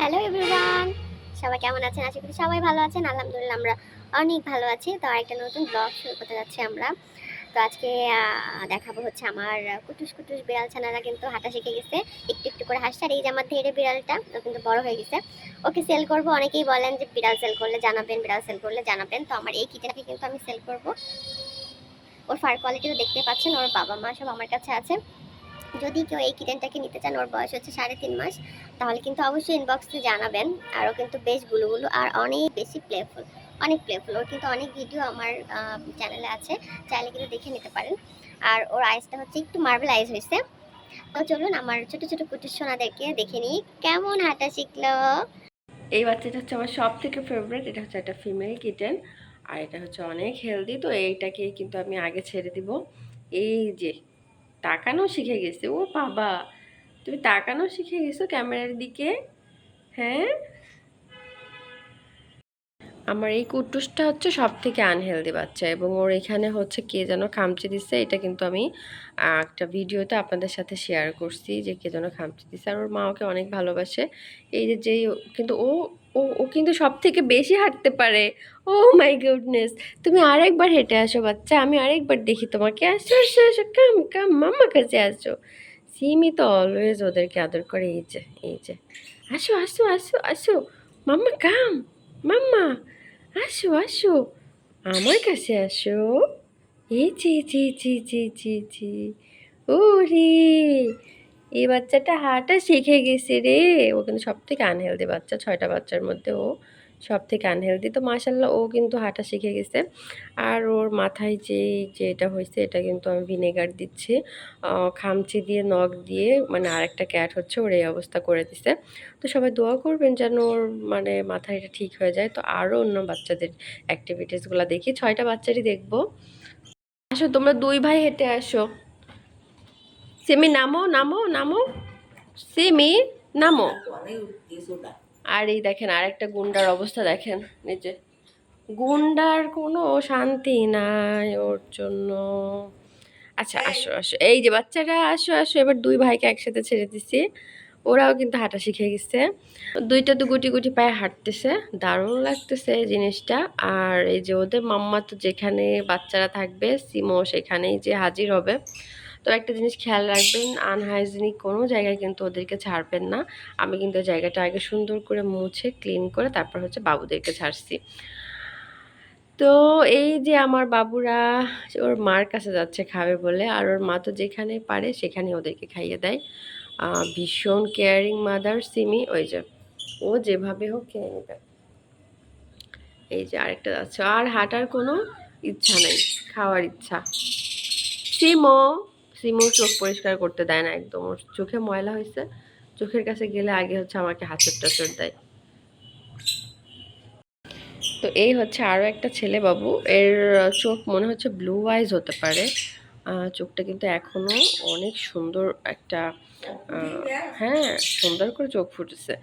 Hello everyone সবাই কেমন আছেন? আশা করি সবাই ভালো আছেন। আলহামদুলিল্লাহ, আমরা অনেক ভালো আছি। তো আরেকটা নতুন ব্লগ শুরু করতে যাচ্ছি আমরা। তো আজকে দেখাবো হচ্ছে আমার কুটুস কুটুস বিড়াল ছানারা কিন্তু হাঁটা শিখে গেছে। একটু একটু করে হাসছে। আর এই যে আমার ধীরে বিড়ালটা, ও কিন্তু বড় হয়ে গেছে। ওকে সেল করব। অনেকেই বলেন যে বিড়াল সেল করলে জানাবেন, বিড়াল সেল করলে জানাবেন। তো আমার এই কিচেনকে কিন্তু আমি সেল করব। ওর ফার কোয়ালিটিও দেখতে পাচ্ছেন। ওর বাবা মা সব আমার কাছে আছে। যদি কেউ এই কিটেনটাকে নিতে চান, ওর বয়স হচ্ছে সাড়ে তিন মাস, তাহলে কিন্তু অবশ্যই ইনবক্সে জানাবেন। আরও কিন্তু বেশ গুলুগুলু আর অনেক বেশি প্লেফুল অনেক প্লেফুল ওর কিন্তু অনেক ভিডিও আমার চ্যানেলে আছে, চাইলে কিন্তু দেখে নিতে পারেন। আর ওর আইসটা হচ্ছে একটু মার্বেল আইস হয়েছে। তো চলুন আমার ছোট ছোট কুটির সোনাদেরকে দেখে নিই, কেমন হাঁটা শিখলো? এই বাচ্চাটা হচ্ছে আমার সব থেকে ফেভারিট এটা হচ্ছে একটা ফিমেল কিটেন আর এটা হচ্ছে অনেক হেলদি তো এইটাকে কিন্তু আমি আগে ছেড়ে দিব। এই যে তাকানো শিখে গেছে। ও বাবা! তুমি তাকানো শিখে গেছো ক্যামেরার দিকে? হ্যাঁ? আমার এই কুটুসটা হচ্ছে সব থেকে আনহেলদি বাচ্চা এবং ওর এখানে হচ্ছে কে যেন খামচে দিচ্ছে এটা কিন্তু আমি একটা ভিডিওতে আপনাদের সাথে শেয়ার করছি যে কে যেন খামচে দিচ্ছে আর ওর মা ওকে অনেক ভালোবাসে। এই যে যেই কিন্তু ও ও ও কিন্তু সব থেকে বেশি হাঁটতে পারে। ও মাই গুডনেস তুমি আরেকবার হেঁটে আসো বাচ্চা, আমি আরেকবার দেখি তোমাকে। আসো আসো আসো কাম কাম মাম্মা কাছে আসো। সিমি তো অলওয়েজ ওদেরকে আদর করে, এই যে এই যে। আসো আসো আসো আসো। মাম্মা কাম মাম্মা। আসো আসো। আমার কাছে আসো। এই জি জি জি জি জি জি রে এই বাচ্চাটা হাঁটা শিখে গেছে রে। ও কিন্তু সব থেকে আনহেলদি বাচ্চা, ছয়টা বাচ্চার মধ্যে ও। সব থেকে আনহেলদি তো মাসাল্লাহ ও কিন্তু হাঁটা শিখে গেছে। আর ওর মাথায় যে যে এটা হয়েছে, এটা কিন্তু আমি ভিনেগার দিচ্ছি। খামচি দিয়ে, নখ দিয়ে মানে আরেকটা ক্যাট হচ্ছে, ওর এই অবস্থা করে দিছে। তো সবাই দোয়া করবেন যেন ওর মানে মাথায় এটা ঠিক হয়ে যায়। তো আরও অন্য বাচ্চাদের অ্যাক্টিভিটিসগুলো দেখি। ছয়টা বাচ্চারই দেখব। আসো, তোমরা দুই ভাই হেঁটে আসো। সেমি, নামো নামো নামো। সেমি, নামো। আর এই দেখেন আর একটা গুন্ডার অবস্থা দেখেন নিচে গুন্ডার কোনো শান্তি নাই ওর জন্য। আচ্ছা আসো আসো। এই যে বাচ্চারা আসো আসো। এবার দুই ভাইকে একসাথে ছেড়ে দিছি। ওরাও কিন্তু হাঁটা শিখে গেছে। দুইটা তো গুটি গুটি পায়ে হাঁটতেছে। দারুণ লাগতেছে এই জিনিসটা। আর এই যে ওদের মাম্মা তো যেখানে বাচ্চারা থাকবে সিমো সেখানেই যে হাজির হবে। তো একটা জিনিস খেয়াল রাখবেন আনহাইজিনিক কোনো জায়গায় কিন্তু ওদেরকে ছাড়বেন না। আমি কিন্তু জায়গাটা আগে সুন্দর করে মুছে ক্লিন করে তারপর হচ্ছে বাবুদেরকে ছাড়ছি। তো এই যে আমার বাবুরা, ওর মার কাছে যাচ্ছে খাবে বলে, আর ওর মা তো যেখানে পারে সেখানে ওদেরকে খাইয়ে দেয়। ভীষণ কেয়ারিং মাদার সিমি, ওই যে, ও যেভাবে হোক খেয়ে নেবে। এই যে আরেকটা যাচ্ছে, আর হাঁটার কোনো ইচ্ছা নেই, খাওয়ার ইচ্ছা। সিমো! সিমো চোখ পরিষ্কার করতে দেয় না একদম। ওর চোখে ময়লা হয়েছে চোখের কাছে গেলে আগে হচ্ছে আমাকে হাতের টাচড় দেয়। তো এই হচ্ছে আরও একটা ছেলে বাবু এর চোখ মনে হচ্ছে ব্লু আইজ হতে পারে। চোখটা কিন্তু এখনও অনেক সুন্দর একটা হ্যাঁ সুন্দর করে চোখ ফুটেছে।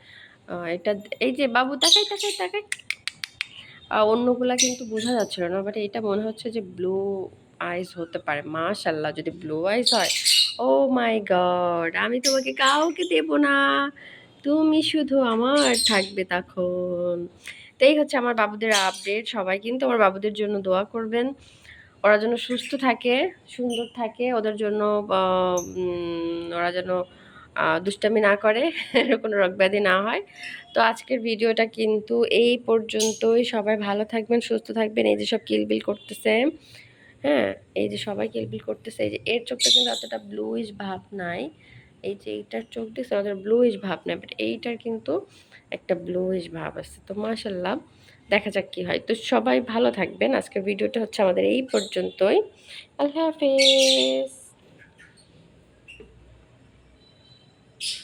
এটা এই যে বাবু, তাকাই তাকাই তাকাই। অন্যগুলা কিন্তু বোঝা যাচ্ছিল না, বাট এটা মনে হচ্ছে যে ব্লু আইজ হতে পারে। মাশাল্লাহ যদি ব্লু আইস হয় ও মাই গড আমি তোমাকে কাউকে দেব না। তুমি শুধু আমার থাকবে তখন। তো এই হচ্ছে আমার বাবুদের আপডেট সবাই কিন্তু আমার বাবুদের জন্য দোয়া করবেন। ওরা যেন সুস্থ থাকে, সুন্দর থাকে, ওদের জন্য ওরা যেন দুষ্টামি না করে, কোনো রোগ ব্যাধি না হয়। তো আজকের ভিডিওটা কিন্তু এই পর্যন্তই। সবাই ভালো থাকবেন, সুস্থ থাকবেন। এই যে সব কিলবিল করতেছে হ্যাঁ এই যে সবাই কেলবিল করতেছে, এই যে এর চোখটা কিন্তু অতটা ব্লুইশ ভাব নাই। এই যে এইটার চোখ দিচ্ছে অতটা ব্লুইশ ভাব নাই বাট এইটার কিন্তু একটা ব্লুইশ ভাব আছে। তো মাশাল্লাহ দেখা যাক কী হয়। তো সবাই ভালো থাকবেন। আজকের ভিডিওটা হচ্ছে আমাদের এই পর্যন্তই। আল্লাহ হাফেজ।